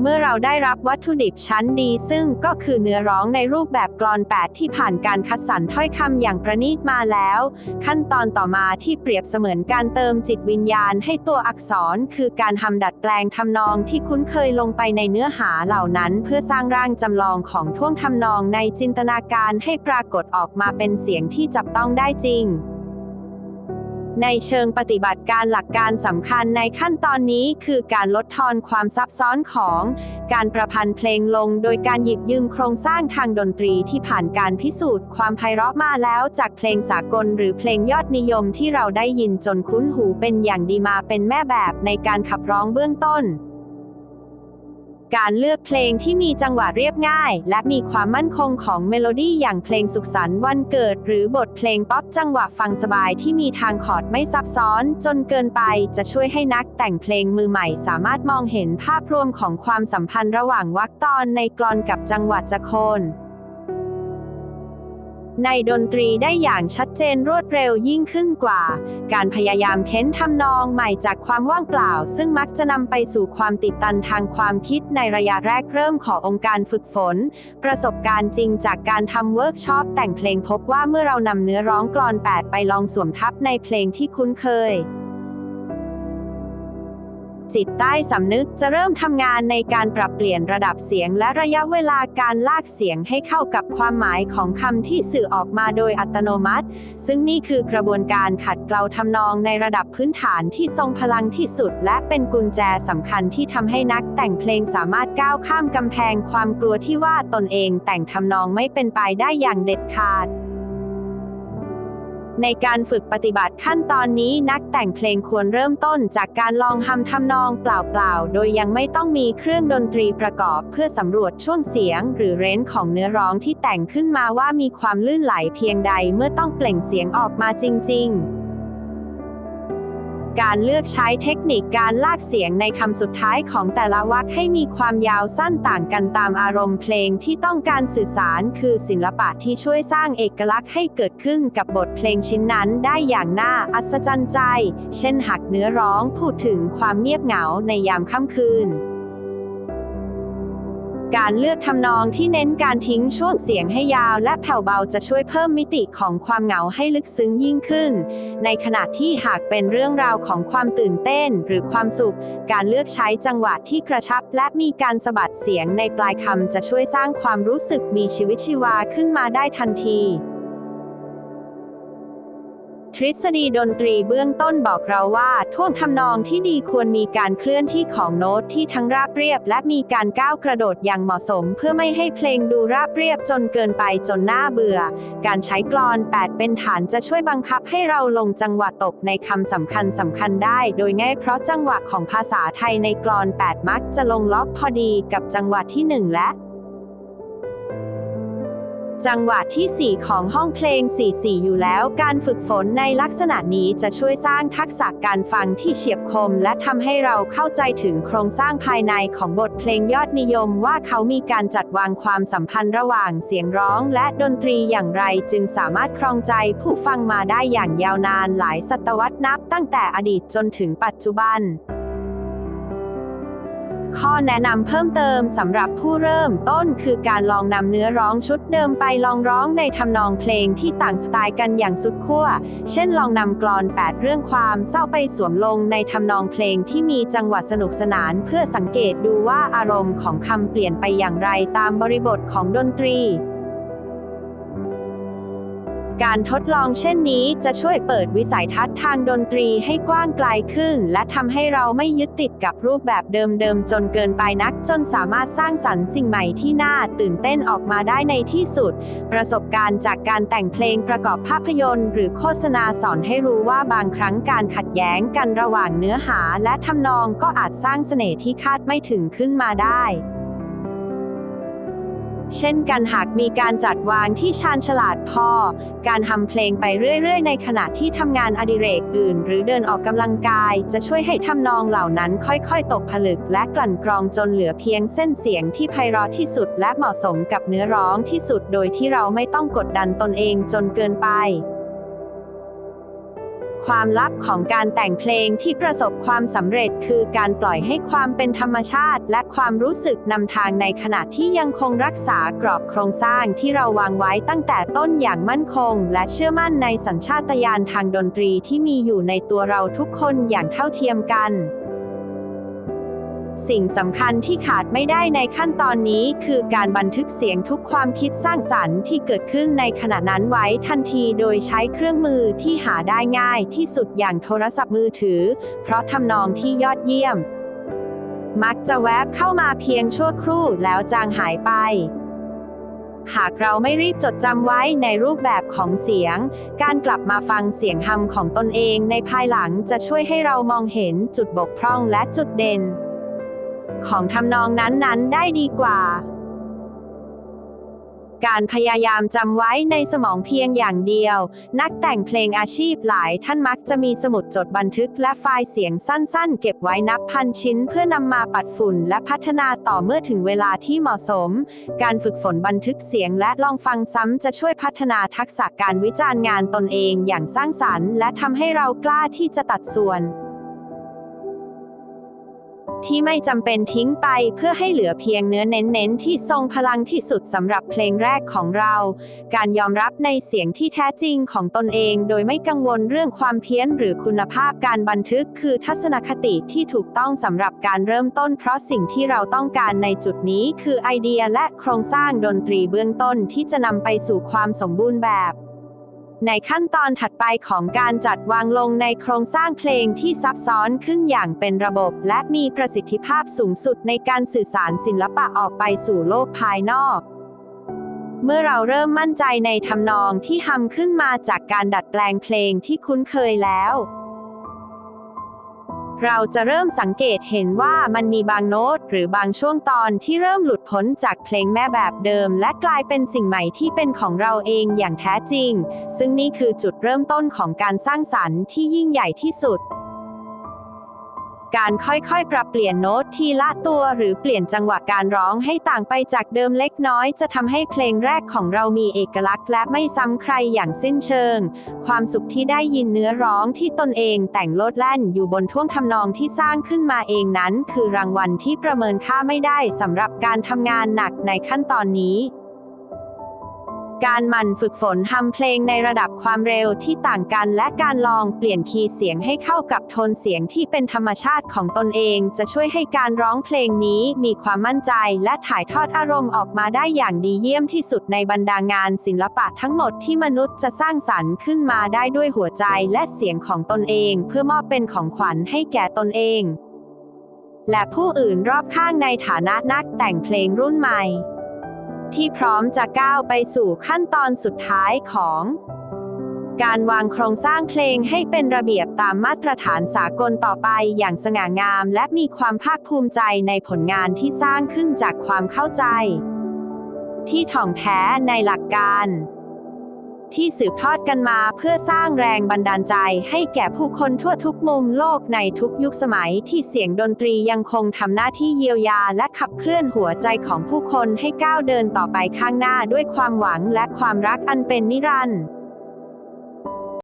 เมื่อเราได้รับวัตถุดิบชั้นดีซึ่งก็คือเนื้อร้องในรูปแบบกลอนแปดที่ผ่านการคัดสรรถ้อยคำอย่างประณีตมาแล้ว ขั้นตอนต่อมาที่เปรียบเสมือนการเติมจิตวิญญาณให้ตัวอักษร คือการทำดัดแปลงทำนองที่คุ้นเคยลงไปในเนื้อหาเหล่านั้น เพื่อสร้างร่างจำลองของท่วงทำนองในจินตนาการให้ปรากฏออกมาเป็นเสียงที่จับต้องได้จริง ในเชิงปฏิบัติการหลักการสำคัญในขั้นตอนนี้คือการลดทอนความซับซ้อนของ การประพันธ์เพลงลงโดยการหยิบยืมโครงสร้างทางดนตรีที่ผ่านการพิสูจน์ความไพเราะมาแล้วจากเพลงสากลหรือเพลงยอดนิยมที่เราได้ยินจนคุ้นหูเป็นอย่างดีมาเป็นแม่แบบในการขับร้องเบื้องต้น การเลือกเพลงที่มีจังหวะเรียบง่าย และมีความมั่นคงของเมโลดี้อย่างเพลงสุขสันต์วันเกิด หรือบทเพลงป๊อปจังหวะฟังสบายที่มีทางคอร์ดไม่ซับซ้อน จนเกินไปจะช่วยให้นักแต่งเพลงมือใหม่ สามารถมองเห็นภาพรวมของความสัมพันธ์ระหว่างวรรคตอนในกลอนกับจังหวะจะโคน ในดนตรีได้อย่างชัดเจนรวดเร็วยิ่งขึ้นกว่า การพยายามเค้นทำนองใหม่จากความว่างเปล่า ซึ่งมักจะนำไปสู่ความติดตันทางความคิดในระยะแรกเริ่มขององค์การฝึกฝน ประสบการณ์จริงจากการทำเวิร์กช็อปแต่งเพลงพบว่าเมื่อเรานำเนื้อร้องกลอน 8 ไปลองสวมทับในเพลงที่คุ้นเคย จิตใต้สำนึกจะเริ่มทำงานในการปรับเปลี่ยนระดับเสียงและระยะเวลาการลากเสียงให้เข้ากับความหมายของคำที่สื่อออกมาโดยอัตโนมัติ ซึ่งนี่คือกระบวนการขัดเกลาทำนองในระดับพื้นฐานที่ทรงพลังที่สุด และเป็นกุญแจสำคัญที่ทำให้นักแต่งเพลงสามารถก้าวข้ามกำแพงความกลัวที่ว่าตนเองแต่งทำนองไม่เป็นไปได้อย่างเด็ดขาด ในการฝึกปฏิบัติขั้นตอนนี้นักแต่งเพลงควรเริ่มต้นจากการลองทำทำนองเปล่าๆ โดยยังไม่ต้องมีเครื่องดนตรีประกอบเพื่อสำรวจช่วงเสียง หรือเรนจ์ของเนื้อร้องที่แต่งขึ้นมาว่ามีความลื่นไหลเพียงใดเมื่อต้องเปล่งเสียงออกมาจริง ๆ การเลือกใช้เทคนิคการลากเสียงในคำสุดท้ายของแต่ละวรรคให้มีความยาวสั้นต่างกันตามอารมณ์เพลงที่ต้องการสื่อสารคือศิลปะที่ช่วยสร้างเอกลักษณ์ให้เกิดขึ้นกับบทเพลงชิ้นนั้นได้อย่างน่าอัศจรรย์ใจ เช่นหักเนื้อร้องพูดถึงความเงียบเหงาในยามค่ำคืน การเลือกทำนองที่เน้นการทิ้งช่วงเสียงให้ยาวและแผ่วเบาจะช่วยเพิ่มมิติของความเหงาให้ลึกซึ้งยิ่งขึ้น ในขณะที่หากเป็นเรื่องราวของความตื่นเต้นหรือความสุข การเลือกใช้จังหวะที่กระชับ และมีการสะบัดเสียงในปลายคำจะช่วยสร้างความรู้สึกมีชีวิตชีวาขึ้นมาได้ทันที ทฤษฎีดนตรีเบื้องต้นบอกเราว่าท่วงทำนองที่ดีควรมีการเคลื่อนที่ของโน้ตที่ทั้งราบเรียบ และมีการก้าวกระโดดอย่างเหมาะสม เพื่อไม่ให้เพลงดูราบเรียบจนเกินไปจนน่าเบื่อ การใช้กลอน 8 เป็นฐานจะช่วยบังคับให้เราลงจังหวะตกในคำสำคัญสำคัญได้ โดยง่ายเพราะจังหวะของภาษาไทยในกลอน 8 มักจะลงล็อกพอดีกับจังหวะที่ 1 และ จังหวะที่ 4 ของห้องเพลง 4-4 อยู่แล้ว การฝึกฝนในลักษณะนี้จะช่วยสร้างทักษะการฟังที่เฉียบคม และทำให้เราเข้าใจถึงโครงสร้างภายในของบทเพลงยอดนิยม ว่าเขามีการจัดวางความสัมพันธ์ระหว่างเสียงร้องและดนตรีอย่างไร จึงสามารถครองใจผู้ฟังมาได้อย่างยาวนานหลายศตวรรษนับ ตั้งแต่อดีตจนถึงปัจจุบัน ข้อแนะนำเพิ่มเติมสำหรับผู้เริ่มต้นคือการลองนำเนื้อร้องชุดเดิมไปลองร้องในทำนองเพลงที่ต่างสไตล์กันอย่างสุดขั้ว เช่นลองนำกลอน 8 เรื่องความเศร้าไปสวมลงในทำนองเพลงที่มีจังหวะสนุกสนานเพื่อสังเกตดูว่าอารมณ์ของคำเปลี่ยนไปอย่างไรตามบริบทของดนตรี การทดลองเช่นนี้จะช่วยเปิดวิสัยทัศน์ทางดนตรีให้กว้างไกลขึ้น และทำให้เราไม่ยึดติดกับรูปแบบเดิมๆ จนเกินไปนัก จนสามารถสร้างสรรค์สิ่งใหม่ที่น่าตื่นเต้นออกมาได้ในที่สุด ประสบการณ์จากการแต่งเพลงประกอบภาพยนตร์ หรือโฆษณาสอนให้รู้ว่าบางครั้งการขัดแย้งกันระหว่างเนื้อหาและทำนองก็อาจสร้างเสน่ห์ที่คาดไม่ถึงขึ้นมาได้ เช่นกันหากมีการจัดวางที่ชาญฉลาดพอ การทำเพลงไปเรื่อย ๆ ในขณะที่ทำงานอดิเรกอื่น หรือเดินออกกำลังกาย จะช่วยให้ทำนองเหล่านั้นค่อยๆ ตกผลึก และกลั่นกรองจนเหลือเพียงเส้นเสียงที่ไพเราะที่สุด และเหมาะสมกับเนื้อร้องที่สุด โดยที่เราไม่ต้องกดดันตนเองจนเกินไป ความลับของการแต่งเพลงที่ประสบความสำเร็จคือการปล่อยให้ความเป็นธรรมชาติ และความรู้สึกนำทางในขณะที่ยังคงรักษากรอบโครงสร้างที่เราวางไว้ตั้งแต่ต้นอย่างมั่นคง และเชื่อมั่นในสัญชาตญาณทางดนตรีที่มีอยู่ในตัวเราทุกคนอย่างเท่าเทียมกัน สิ่งสำคัญที่ขาดไม่ได้ในขั้นตอนนี้คือการบันทึกเสียงทุกความคิดสร้างสรรค์ที่เกิดขึ้นในขณะนั้นไว้ทันทีโดยใช้เครื่องมือที่หาได้ง่ายที่สุดอย่างโทรศัพท์มือถือ เพราะทำนองที่ยอดเยี่ยม มักจะแวบเข้ามาเพียงชั่วครู่แล้วจางหายไปหากเราไม่รีบจดจำไว้ในรูปแบบของเสียง การกลับมาฟังเสียงฮัมของตนเองในภายหลังจะช่วยให้เรามองเห็นจุดบกพร่องและจุดเด่น ของทำนองนั้นๆ ได้ดีกว่า การพยายามจำไว้ในสมองเพียงอย่างเดียว นักแต่งเพลงอาชีพหลายท่านมักจะมีสมุดจดบันทึกและไฟล์เสียงสั้นๆ เก็บไว้นับพันชิ้นเพื่อนำมาปัดฝุ่นและพัฒนาต่อเมื่อถึงเวลาที่เหมาะสม การฝึกฝนบันทึกเสียงและลองฟังซ้ำจะช่วยพัฒนาทักษะการวิจารณ์งานตนเองอย่างสร้างสรรค์ และทำให้เรากล้าที่จะตัดส่วน ที่ไม่จำเป็นทิ้งไปเพื่อให้เหลือเพียงเนื้อเน้นๆ ที่ทรงพลังที่สุดสำหรับเพลงแรกของเรา การยอมรับในเสียงที่แท้จริงของตนเอง โดยไม่กังวลเรื่องความเพี้ยนหรือคุณภาพการบันทึกคือทัศนคติที่ถูกต้องสำหรับการเริ่มต้น เพราะสิ่งที่เราต้องการในจุดนี้คือไอเดียและโครงสร้างดนตรีเบื้องต้นที่จะนำไปสู่ความสมบูรณ์แบบ ในขั้นตอนถัดไปของการจัดวางลงในโครงสร้างเพลงที่ซับซ้อนขึ้นอย่างเป็นระบบ และมีประสิทธิภาพสูงสุดในการสื่อสารศิลปะออกไปสู่โลกภายนอก เมื่อเราเริ่มมั่นใจในทำนองที่ทำขึ้นมาจากการดัดแปลงเพลงที่คุ้นเคยแล้ว เราจะเริ่มสังเกตเห็นว่ามันมีบางโน้ต หรือบางช่วงตอนที่เริ่มหลุดพ้นจากเพลงแม่แบบเดิม และกลายเป็นสิ่งใหม่ที่เป็นของเราเองอย่างแท้จริง ซึ่งนี่คือจุดเริ่มต้นของการสร้างสรรค์ที่ยิ่งใหญ่ที่สุด การค่อยๆ ปรับเปลี่ยนโน้ตทีละตัว หรือเปลี่ยนจังหวะการร้องให้ต่างไปจากเดิมเล็กน้อย จะทำให้เพลงแรกของเรามีเอกลักษณ์ และไม่ซ้ำใครอย่างสิ้นเชิง ความสุขที่ได้ยินเนื้อร้องที่ตนเองแต่งโลดแล่นอยู่บนท่วงทำนองที่สร้างขึ้นมาเองนั้น คือรางวัลที่ประเมินค่าไม่ได้สำหรับการทำงานหนักในขั้นตอนนี้ การหมั่นฝึกฝนทำเพลงในระดับความเร็วที่ต่างกันและการลองเปลี่ยนคีย์เสียงให้เข้ากับโทนเสียงที่เป็นธรรมชาติของตนเองจะช่วยให้การร้องเพลงนี้มีความมั่นใจและถ่ายทอดอารมณ์ออกมาได้อย่างดีเยี่ยมที่สุดในบรรดางานศิลปะทั้งหมดที่มนุษย์จะสร้างสรรค์ขึ้นมาได้ด้วยหัวใจและเสียงของตนเอง เพื่อมอบเป็นของขวัญให้แก่ตนเอง และผู้อื่นรอบข้างในฐานะนักแต่งเพลงรุ่นใหม่ ที่พร้อมจะก้าวไปสู่ขั้นตอนสุดท้ายของ การวางโครงสร้างเพลงให้เป็นระเบียบตามมาตรฐานสากลต่อไปอย่างสง่างาม และมีความภาคภูมิใจในผลงานที่สร้างขึ้นจากความเข้าใจ ที่ถ่องแท้ในหลักการ ที่สืบทอดกันมาเพื่อสร้างแรงบันดาลใจให้แก่ผู้คนทั่วทุกมุมโลกในทุกยุคสมัยที่เสียงดนตรียังคงทำหน้าที่เยียวยาและขับเคลื่อนหัวใจของผู้คนให้ก้าวเดินต่อไปข้างหน้าด้วยความหวังและความรักอันเป็นนิรันดร์